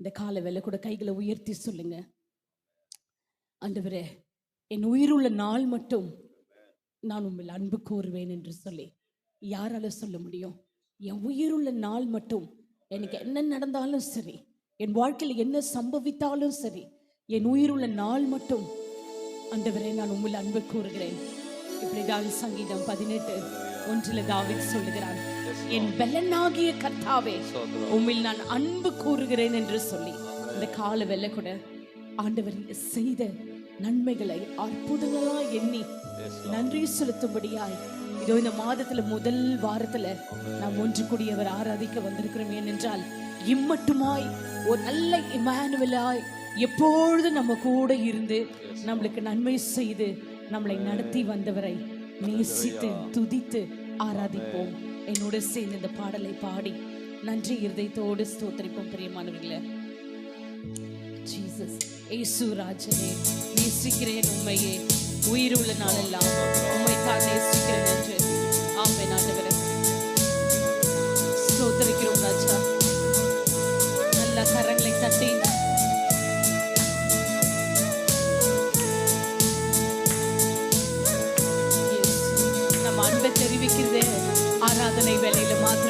இந்த கால வேலை கூட கைகளை உயர்த்தி சொல்லுங்க. ஆண்டவரே என் உயிருள்ள நாள் மட்டும் நான் உங்கள் அன்பு கூறுவேன் என்று சொல்லி யாரால சொல்ல முடியும்? என் உயிருள்ள நாள் மட்டும் எனக்கு என்ன நடந்தாலும் சரி என் வாழ்க்கையில் என்ன சம்பவித்தாலும் சரி என் உயிருள்ள நாள் மட்டும் அந்தவரை நான் உங்கள் அன்பு கூறுகிறேன். இப்படிதான் சங்கீதம் பதினெட்டு ஒன்றில் தாவீது சொல்லுகிறான் என் பெலனாகிய கர்த்தாவே உம்மில் நான் அன்பு கூறுகிறேன் என்று சொல்லி இந்த கால வெள்ள கூட ஆண்டவர் செய்த நன்மைகளை அற்புதங்களா எண்ணி நன்றி செலுத்தும்படியாய் இதோ இந்த மாதத்துல முதல் வாரத்துல நாம் ஒன்று கூடியவர் ஆராதிக்க வந்திருக்கிறோம். ஏனென்றால் இம்மட்டுமாய் ஒரு நல்ல இமானுவலாய் எப்பொழுதும் நம்ம கூட இருந்து நம்மளுக்கு நன்மை செய்து நம்மளை நடத்தி வந்தவரை நேசித்து துதித்து ஆராதிப்போம். என்னோட சேர்ந்து இந்த பாடலை பாடி நன்றி இருதயத்தோடு ஸ்தோத்தரிப்போம் பிரியமானவர்களே. ஜீசஸ் ஏசு ராஜனே நேசிக்கிறேன் உண்மையே உயிர் உள்ள நாளெல்லாம் உண்மை தான் நேசிக்கிறேன் என்று. ஆமை ஆண்டவரே. ஸ்தோத்தரிக்கிறோம் ராஜா. நல்ல கரங்களை தட்டி ஆராதனை வேலையில மாத்திரம்தான்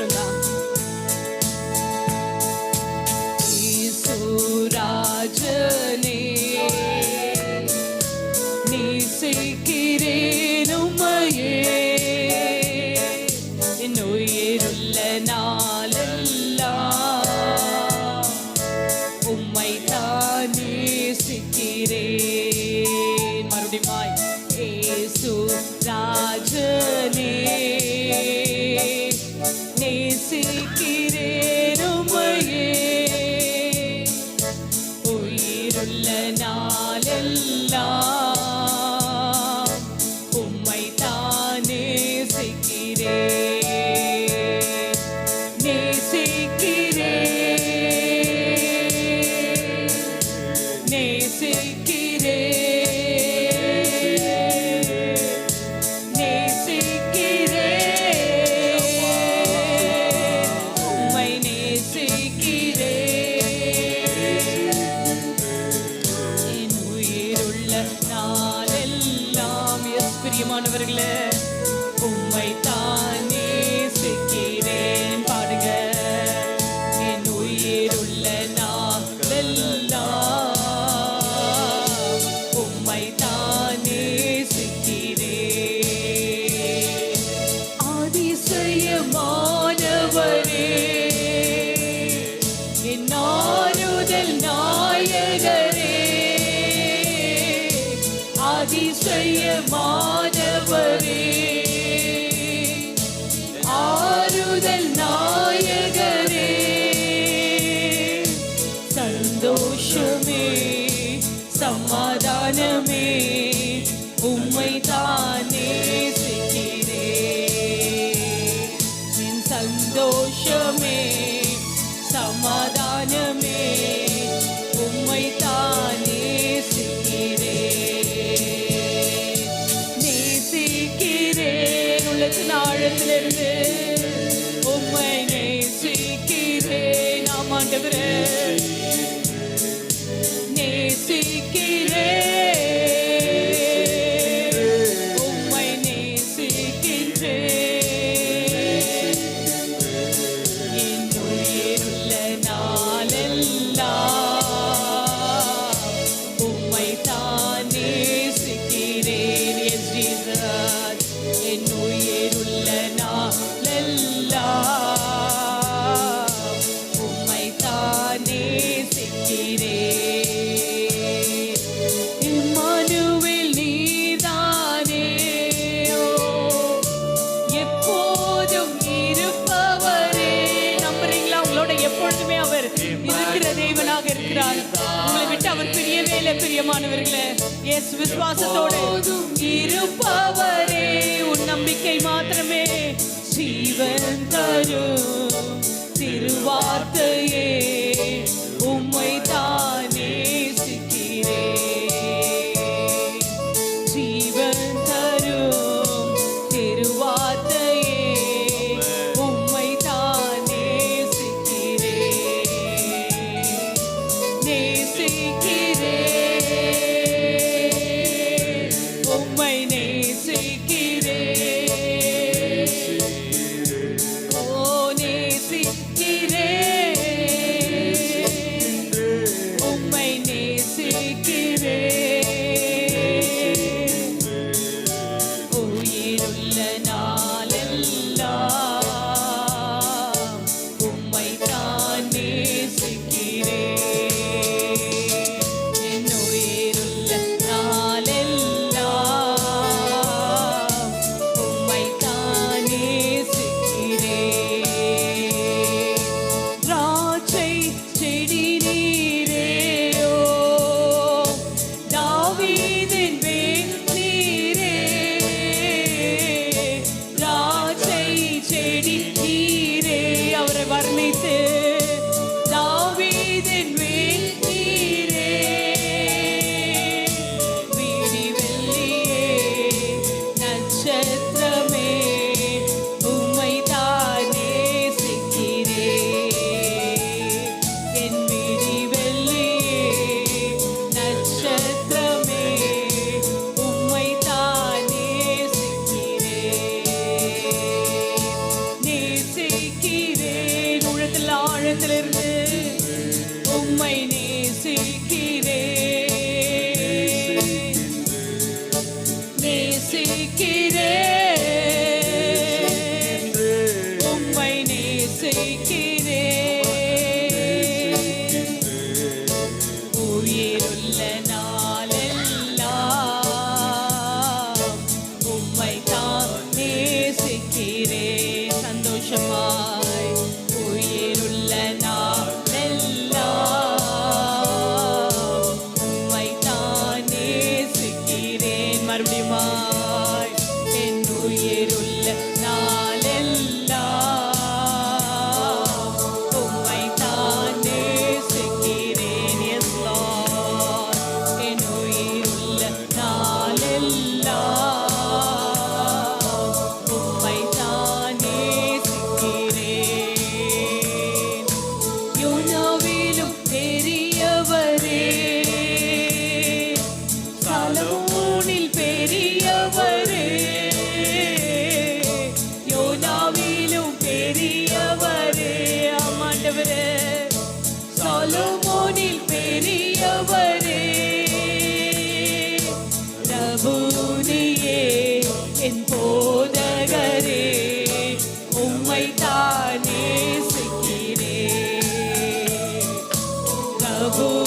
இருக்கிறார் உங்களை விட்டு அவர் பிரியவே இல்லை பிரியமானவர்களே இயேசு விசுவாசத்தோடு இருப்பவரே உன் நம்பிக்கை மாத்திரமே ஜீவன் தரும் திருவார்த்தையே. seek it. go.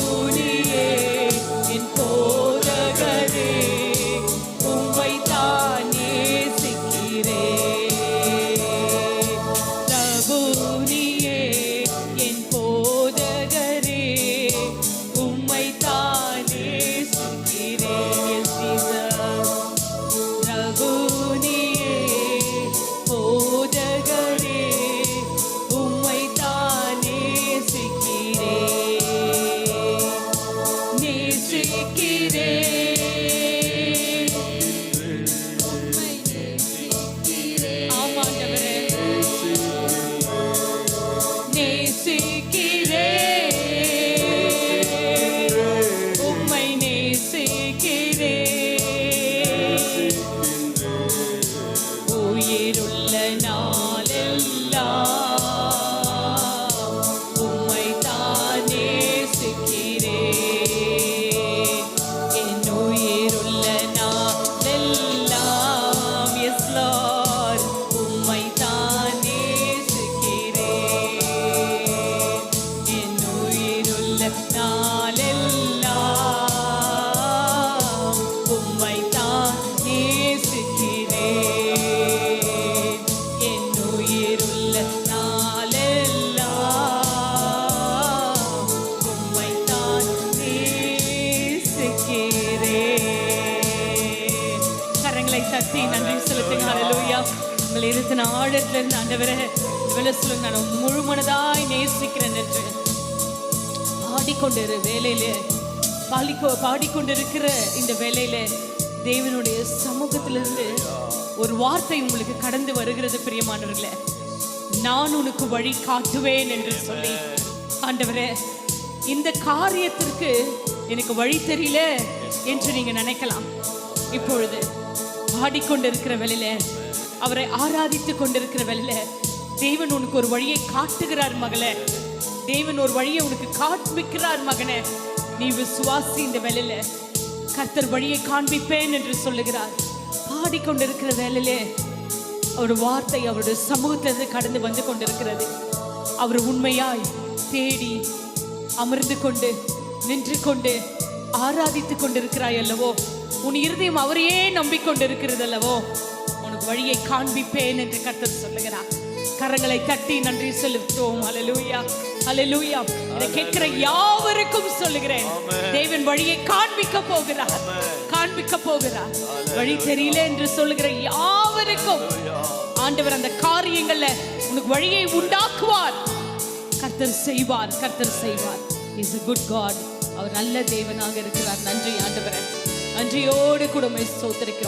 ஆண்டவரே சொல்லுங்க நான் முழு மனதாய் நேசிக்கிறேன் என்று பாடிக்கொண்டிரு வேலையிலே பாடிக்கோ பாடிக்கொண்டிருக்கிற இந்த வேலையில தேவனுடைய சமூகத்திலிருந்து ஒரு வார்த்தை உங்களுக்கு கடந்து வருகிறது பிரியமானவர்களே. நான் உனக்கு வழி காட்டுவேன் என்று சொல்லி. ஆண்டவரே இந்த காரியத்திற்கு எனக்கு வழி தெரியல என்று நீங்க நினைக்கலாம். இப்பொழுது பாடிக்கொண்டிருக்கிற வேலையில அவரை ஆராதித்து கொண்டிருக்கிற வெளில தேவன் உனக்கு ஒரு வழியை காட்டுகிறார் மகளே. தேவன் ஒரு வழியை உனக்கு காண்பிக்கிறார் மகனே. நீ விசுவாசி இந்த வேலையில கர்த்தர் வழியை காண்பிப்பேன் என்று சொல்லுகிறார். பாடிக்கொண்டிருக்கிற வேலையிலே அவர் வார்த்தை அவருடைய சமூகத்திலிருந்து கடந்து வந்து கொண்டிருக்கிறது. அவர் உண்மையாய் தேடி அமர்ந்து கொண்டு நின்று கொண்டு ஆராதித்து கொண்டிருக்கிறாய் அல்லவோ? உன் இருதயம் அவரையே நம்பிக்கொண்டிருக்கிறது அல்லவோ? வழியை காண்பிப்பேன் என்று கர்த்தர் சொல்லுகிறார். கரங்களை தட்டி நன்றி செலுத்துவோம். அலலூயா அலலூயா இதை கேட்கிற யாவருக்கும் சொல்லுகிறேன். தேவன் வழியை காண்பிக்க போகிறார். காண்பிக்க போகிறார். வழி தெரியல என்று சொல்லுகிற யாவருக்கும். ஆண்டவர் அந்த காரியங்கள்ல உனக்கு வழியை உண்டாக்குவார். கர்த்தர் செய்வார். கர்த்தர் செய்வார். இஸ் a குட் காட் அவர் நல்ல தேவனாக இருக்கிறார். நன்றி ஆண்டவரே. நன்றியோடு கூட உம்மை ஸ்தோத்திரிக்கிறோம்.